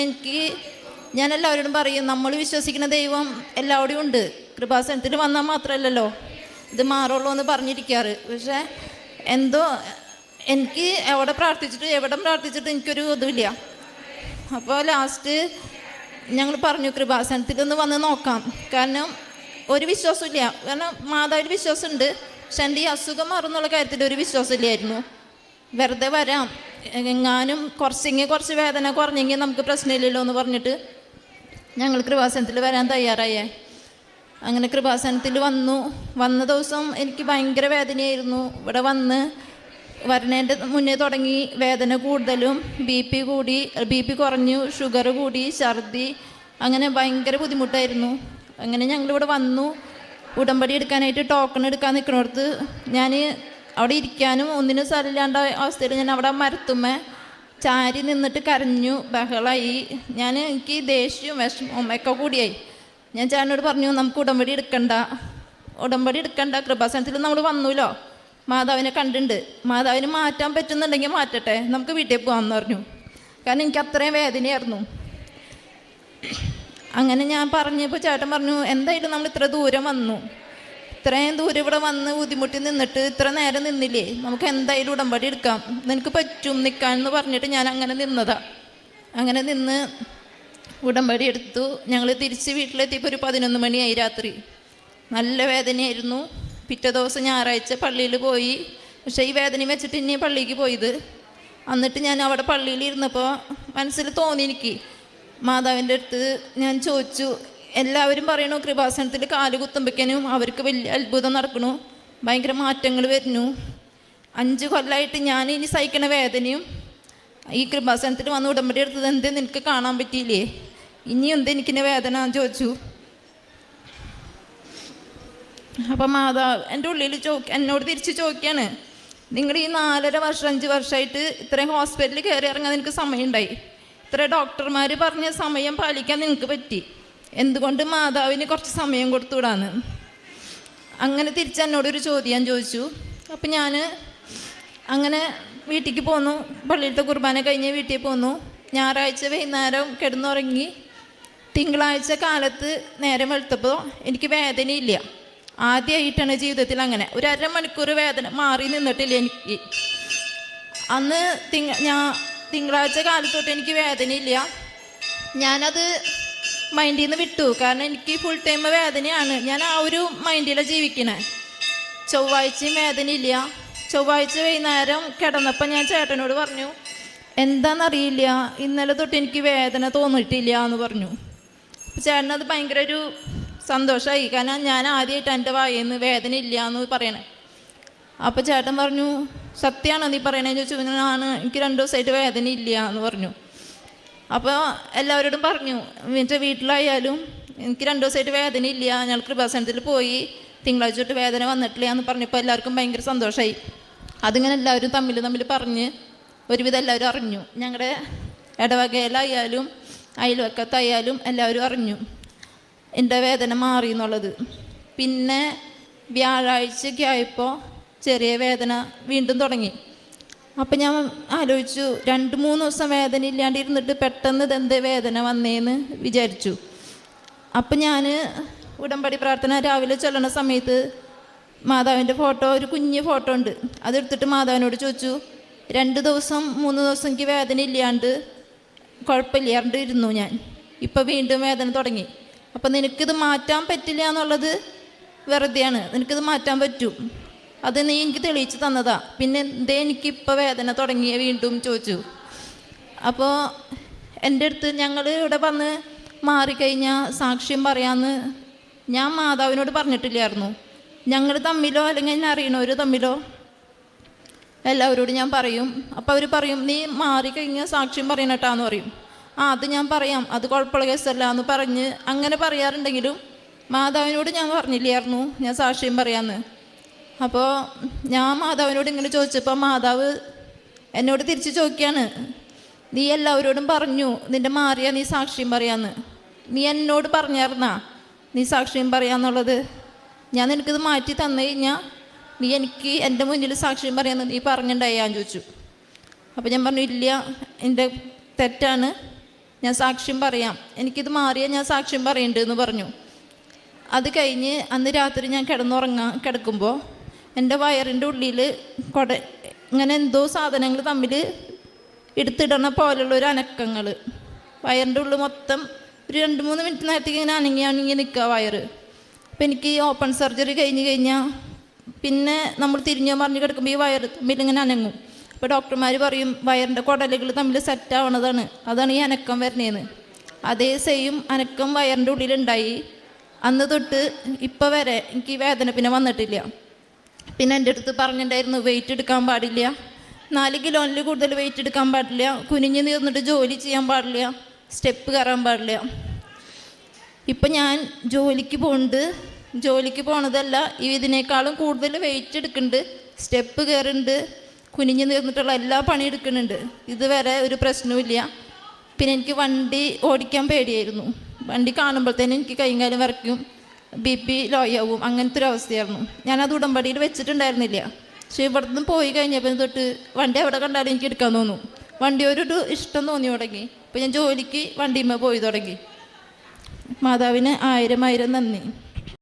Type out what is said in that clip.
എനിക്ക് ഞാൻ എല്ലാവരോടും പറയും നമ്മൾ വിശ്വസിക്കുന്ന ദൈവം എല്ലാവരുടെയും ഉണ്ട്. കൃപാസനത്തിൽ വന്നാൽ മാത്രമല്ലല്ലോ ഇത് മാറുള്ളൂ എന്ന് പറഞ്ഞിരിക്കാറ്. പക്ഷേ എന്തോ എനിക്ക് എവിടെ പ്രാർത്ഥിച്ചിട്ട് എവിടെ പ്രാർത്ഥിച്ചിട്ട് എനിക്കൊരു ഇതുമില്ല. അപ്പോൾ ലാസ്റ്റ് ഞങ്ങൾ പറഞ്ഞു കൃപാസനത്തിൽ ഒന്ന് വന്ന് നോക്കാം. കാരണം ഒരു വിശ്വാസമില്ല കാരണം മാതാവിൽ വിശ്വാസമുണ്ട്. പക്ഷെ എന്റെ ഈ അസുഖം മാറുന്നുള്ള കാര്യത്തിൽ ഒരു വിശ്വാസമില്ലായിരുന്നു. വെറുതെ വരാം. എങ്ങാനും കുറച്ചെങ്കിൽ കുറച്ച് വേദന കുറഞ്ഞെങ്കിൽ നമുക്ക് പ്രശ്നമില്ലല്ലോ എന്ന് പറഞ്ഞിട്ട് ഞങ്ങൾ കൃപാസനത്തിൽ വരാൻ തയ്യാറായേ. അങ്ങനെ കൃപാസനത്തിൽ വന്നു. വന്ന ദിവസം എനിക്ക് ഭയങ്കര വേദനയായിരുന്നു. ഇവിടെ വന്ന് വരണേന്റെ മുന്നേ തുടങ്ങി വേദന കൂടുതലും. ബി പി കൂടി ബി പി കുറഞ്ഞു ഷുഗർ കൂടി ഛർദി അങ്ങനെ ഭയങ്കര ബുദ്ധിമുട്ടായിരുന്നു. അങ്ങനെ ഞങ്ങളിവിടെ വന്നു. ഉടമ്പടി എടുക്കാനായിട്ട് ടോക്കൺ എടുക്കാൻ നിൽക്കുന്നിടത്ത് ഞാൻ അവിടെ ഇരിക്കാനും ഒന്നിനും സ്ഥലമില്ലാണ്ട അവസ്ഥയിൽ ഞാൻ അവിടെ മരത്തുമ്മ ചാരി നിന്നിട്ട് കരഞ്ഞു ബഹളായി. ഞാൻ എനിക്ക് ദേഷ്യവും വിഷമവും ഒക്കെ കൂടിയായി. ഞാൻ ചേട്ടനോട് പറഞ്ഞു നമുക്ക് ഉടമ്പടി എടുക്കണ്ട. ഉടമ്പടി എടുക്കണ്ട. കൃപാസനത്തിൽ നമ്മൾ വന്നൂലോ? മാതാവിനെ കണ്ടിട്ടുണ്ട് മാതാവിന് മാറ്റാൻ പറ്റുന്നുണ്ടെങ്കിൽ മാറ്റട്ടെ. നമുക്ക് വീട്ടിൽ പോകാമെന്ന് പറഞ്ഞു. കാരണം എനിക്ക് അത്രയും വേദനയായിരുന്നു. അങ്ങനെ ഞാൻ പറഞ്ഞപ്പോൾ ചേട്ടൻ പറഞ്ഞു എന്തായാലും നമ്മൾ ഇത്ര ദൂരം വന്നു. ഇത്രയും ദൂരം ഇവിടെ വന്ന് ബുദ്ധിമുട്ടി നിന്നിട്ട് ഇത്ര നേരം നിന്നില്ലേ? നമുക്ക് എന്തായാലും ഉടമ്പടി എടുക്കാം. നിനക്ക് പറ്റും നിൽക്കാൻ എന്ന് പറഞ്ഞിട്ട് ഞാൻ അങ്ങനെ നിന്നതാ. അങ്ങനെ നിന്ന് ഉടമ്പടി എടുത്തു. ഞങ്ങൾ തിരിച്ച് വീട്ടിലെത്തിയപ്പോൾ ഒരു പതിനൊന്ന് മണിയായി രാത്രി. നല്ല വേദനയായിരുന്നു. പിറ്റേ ദിവസം ഞായറാഴ്ച പള്ളിയിൽ പോയി. പക്ഷേ ഈ വേദന വെച്ചിട്ട് ഇനി പള്ളിക്ക് പോയത്. എന്നിട്ട് ഞാൻ അവിടെ പള്ളിയിൽ ഇരുന്നപ്പോൾ മനസ്സിൽ തോന്നി എനിക്ക്. മാതാവിന്റെ അടുത്ത് ഞാൻ ചോദിച്ചു എല്ലാവരും പറയണു കൃപാസനത്തിൽ കാൽ അവർക്ക് വലിയ അത്ഭുതം നടക്കണു. ഭയങ്കര മാറ്റങ്ങൾ വരുന്നു. അഞ്ച് കൊല്ലമായിട്ട് ഞാൻ ഇനി സഹിക്കണ വേദനയും ഈ കൃപാസനത്തിൽ വന്ന് ഉടമ്പടി എടുത്തത് എന്തേ നിനക്ക് കാണാൻ പറ്റിയില്ലേ? ഇനി എന്ത് എനിക്കിന് വേദന ചോദിച്ചു. അപ്പം മാതാവ് എന്റെ ഉള്ളിൽ ചോ എന്നോട് തിരിച്ച് ചോദിക്കുകയാണ് നിങ്ങൾ ഈ നാലര വർഷം അഞ്ച് വർഷമായിട്ട് ഇത്രയും ഹോസ്പിറ്റലിൽ കയറി ഇറങ്ങാൻ നിനക്ക് സമയമുണ്ടായി. ഇത്ര ഡോക്ടർമാർ പറഞ്ഞ സമയം പാലിക്കാൻ നിങ്ങൾക്ക് പറ്റി. എന്തുകൊണ്ട് മാതാവിന് കുറച്ച് സമയം കൊടുത്തുവിടാന്ന്? അങ്ങനെ തിരിച്ച് എന്നോടൊരു ചോദ്യം ചോദിച്ചു. അപ്പം ഞാൻ അങ്ങനെ വീട്ടിലേക്ക് പോന്നു. പള്ളിയിലത്തെ കുർബാന കഴിഞ്ഞ് വീട്ടിൽ പോന്നു. ഞായറാഴ്ച വൈകുന്നേരം കിടന്നുറങ്ങി. തിങ്കളാഴ്ച കാലത്ത് നേരം വെളുത്തപ്പോൾ എനിക്ക് വേദനയില്ല. ആദ്യമായിട്ടാണ് ജീവിതത്തിൽ അങ്ങനെ. ഒരു അരമണിക്കൂർ വേദന മാറി നിന്നിട്ടില്ല എനിക്ക്. അന്ന് തിങ്ക ഞാൻ തിങ്കളാഴ്ച കാലത്തോട്ട് എനിക്ക് വേദനയില്ല. ഞാനത് മൈൻഡിൽ നിന്ന് വിട്ടു. കാരണം എനിക്ക് ഫുൾ ടൈം വേദനയാണ്. ഞാൻ ആ ഒരു മൈൻഡിലാണ് ജീവിക്കണേ. ചൊവ്വാഴ്ചയും വേദനയില്ല. ചൊവ്വാഴ്ച വൈകുന്നേരം കിടന്നപ്പോൾ ഞാൻ ചേട്ടനോട് പറഞ്ഞു എന്താണെന്നറിയില്ല ഇന്നലെ തൊട്ട് എനിക്ക് വേദന തോന്നിയിട്ടില്ല എന്ന് പറഞ്ഞു. ചേട്ടനത് ഭയങ്കര ഒരു സന്തോഷമായി കാരണം ഞാൻ ആദ്യമായിട്ട് എന്റെ വായിന്ന് വേദന ഇല്ല എന്ന് പറയണേ. അപ്പോൾ ചേട്ടൻ പറഞ്ഞു സത്യമാണോ നീ പറയണേന്ന് ചോദിച്ചു. ആണ്. എനിക്ക് രണ്ട് ദിവസമായിട്ട് വേദന ഇല്ല എന്ന് പറഞ്ഞു. അപ്പോൾ എല്ലാവരോടും പറഞ്ഞു എന്റെ വീട്ടിലായാലും എനിക്ക് രണ്ട് ദിവസമായിട്ട് വേദന ഇല്ല. ഞങ്ങൾ കൃപാസനത്തിൽ പോയി തിങ്കളാഴ്ച തൊട്ട് വേദന വന്നിട്ടില്ല എന്ന് പറഞ്ഞപ്പോൾ എല്ലാവർക്കും ഭയങ്കര സന്തോഷമായി അതിങ്ങനെ എല്ലാവരും തമ്മിൽ തമ്മിൽ പറഞ്ഞ് ഒരുവിധം എല്ലാവരും അറിഞ്ഞു. ഞങ്ങളുടെ ഇടവകയിലായാലും അയൽവക്കത്തായാലും എല്ലാവരും അറിഞ്ഞു എന്റെ വേദന മാറി എന്നുള്ളത്. പിന്നെ വ്യാഴാഴ്ചയ്ക്കായപ്പോൾ ചെറിയ വേദന വീണ്ടും തുടങ്ങി. അപ്പം ഞാൻ ആലോചിച്ചു രണ്ട് മൂന്ന് ദിവസം വേദന ഇല്ലാണ്ട് ഇരുന്നിട്ട് പെട്ടെന്ന് ഇതെന്തേ വേദന വന്നേന്ന് വിചാരിച്ചു. അപ്പം ഞാൻ ഉടമ്പടി പ്രാർത്ഥന രാവിലെ ചൊല്ലണ സമയത്ത് മാതാവിന്റെ ഫോട്ടോ ഒരു കുഞ്ഞ് ഫോട്ടോ ഉണ്ട്. അതെടുത്തിട്ട് മാതാവിനോട് ചോദിച്ചു രണ്ട് ദിവസം മൂന്ന് ദിവസം എനിക്ക് വേദന ഇല്ലാണ്ട് കുഴപ്പമില്ലാണ്ട് ഇരുന്നു ഞാൻ. ഇപ്പം വീണ്ടും വേദന തുടങ്ങി. അപ്പം നിനക്കിത് മാറ്റാൻ പറ്റില്ല എന്നുള്ളത് വെറുതെയാണ്. നിനക്കിത് മാറ്റാൻ പറ്റും. അത് നീ എനിക്ക് തെളിയിച്ച് തന്നതാ. പിന്നെ എന്തേ എനിക്കിപ്പോൾ വേദന തുടങ്ങിയ വീണ്ടും ചോദിച്ചു. അപ്പോൾ എന്റെ അടുത്ത് ഞങ്ങൾ ഇവിടെ വന്ന് മാറിക്കഴിഞ്ഞാൽ സാക്ഷ്യം പറയാമെന്ന് ഞാൻ മാതാവിനോട് പറഞ്ഞിട്ടില്ലായിരുന്നു. ഞങ്ങൾ തമ്മിലോ അല്ലെങ്കിൽ എന്നെ അറിയണവർ തമ്മിലോ എല്ലാവരോടും ഞാൻ പറയും. അപ്പോൾ അവർ പറയും നീ മാറിക്കഴിഞ്ഞാൽ സാക്ഷ്യം പറയണട്ടാന്ന് പറയും. ആ അത് ഞാൻ പറയാം. അത് കുഴപ്പമുള്ള കേസല്ല എന്ന് പറഞ്ഞ് അങ്ങനെ പറയാറുണ്ടെങ്കിലും മാതാവിനോട് ഞാൻ പറഞ്ഞില്ലായിരുന്നു ഞാൻ സാക്ഷ്യം പറയാമെന്ന് അപ്പോൾ ഞാൻ മാതാവിനോട് ഇങ്ങനെ ചോദിച്ചപ്പോൾ മാതാവ് എന്നോട് തിരിച്ച് ചോദിക്കുകയാണ് നീ എല്ലാവരോടും പറഞ്ഞു നിന്റെ മാറിയ നീ സാക്ഷ്യം പറയാന്ന്. നീ എന്നോട് പറഞ്ഞായിരുന്നാ നീ സാക്ഷ്യം പറയാന്നുള്ളത്? ഞാൻ നിനക്കിത് മാറ്റി തന്നു കഴിഞ്ഞാൽ നീ എനിക്ക് എന്റെ മുന്നിൽ സാക്ഷ്യം പറയാന്ന് നീ പറഞ്ഞിട്ടുണ്ടായി ഞാൻ ചോദിച്ചു. അപ്പോൾ ഞാൻ പറഞ്ഞു ഇല്ല എന്റെ തെറ്റാണ്. ഞാൻ സാക്ഷ്യം പറയാം. എനിക്കിത് മാറിയാൽ ഞാൻ സാക്ഷ്യം പറയണ്ടെന്ന് പറഞ്ഞു. അത് കഴിഞ്ഞ് അന്ന് രാത്രി ഞാൻ കിടന്നുറങ്ങാൻ കിടക്കുമ്പോൾ എന്റെ വയറിന്റെ ഉള്ളിൽ കൊട ഇങ്ങനെ എന്തോ സാധനങ്ങൾ തമ്മിൽ എടുത്തിടണ പോലുള്ള ഒരു അനക്കങ്ങൾ. വയറിന്റെ ഉള്ളിൽ മൊത്തം ഒരു രണ്ട് മൂന്ന് മിനിറ്റ് നേരത്തേക്ക് ഇങ്ങനെ അനങ്ങി അനങ്ങി നിൽക്കുക വയറ്. അപ്പം എനിക്ക് ഓപ്പൺ സർജറി കഴിഞ്ഞ് കഴിഞ്ഞാൽ പിന്നെ നമ്മൾ തിരിഞ്ഞോ മറിഞ്ഞ് കിടക്കുമ്പോൾ ഈ വയറ് തമ്മിൽ ഇങ്ങനെ അനങ്ങും. അപ്പോൾ ഡോക്ടർമാർ പറയും വയറിന്റെ കുടലുകൾ തമ്മിൽ സെറ്റ് ആവണതാണ്. അതാണ് ഈ അനക്കം വരണേന്ന് അതേ സെയിം അനക്കം വയറിന്റെ ഉള്ളിലുണ്ടായി. അന്ന് തൊട്ട് ഇപ്പോൾ വരെ എനിക്ക് വേദന പിന്നെ വന്നിട്ടില്ല. പിന്നെ എന്റെ അടുത്ത് പറഞ്ഞിട്ടുണ്ടായിരുന്നു വെയിറ്റ് എടുക്കാൻ പാടില്ല. നാല് കിലോയിൽ കൂടുതൽ വെയിറ്റ് എടുക്കാൻ പാടില്ല. കുനിഞ്ഞ് നീർന്നിട്ട് ജോലി ചെയ്യാൻ പാടില്ല. സ്റ്റെപ്പ് കയറാൻ പാടില്ല. ഇപ്പം ഞാൻ ജോലിക്ക് പോകുന്നുണ്ട് ജോലിക്ക് പോണതല്ല ഇതിനേക്കാളും കൂടുതൽ വെയിറ്റ് എടുക്കുന്നുണ്ട്. സ്റ്റെപ്പ് കയറുന്നുണ്ട് കുനിഞ്ഞ് നീർന്നിട്ടുള്ള എല്ലാ പണി എടുക്കുന്നുണ്ട്. ഇതുവരെ ഒരു പ്രശ്നവുമില്ല. പിന്നെ എനിക്ക് വണ്ടി ഓടിക്കാൻ പേടിയായിരുന്നു. വണ്ടി കാണുമ്പോഴത്തേനും എനിക്ക് കൈയും കാലും വിറയ്ക്കും ബി പി ലോയാവും അങ്ങനത്തെ ഒരു അവസ്ഥയായിരുന്നു. ഞാനത് ഉടമ്പടിയിൽ വെച്ചിട്ടുണ്ടായിരുന്നില്ല. പക്ഷേ ഇവിടുന്ന് പോയി കഴിഞ്ഞപ്പോൾ തൊട്ട് വണ്ടി എവിടെ കണ്ടാലും എനിക്ക് എടുക്കാൻ തോന്നും. വണ്ടി ഒരു ഇഷ്ടം തോന്നി തുടങ്ങി. അപ്പോൾ ഞാൻ ജോലിക്ക് വണ്ടിയുമ്മ പോയി തുടങ്ങി. മാതാവിന് ആയിരം ആയിരം നന്ദി.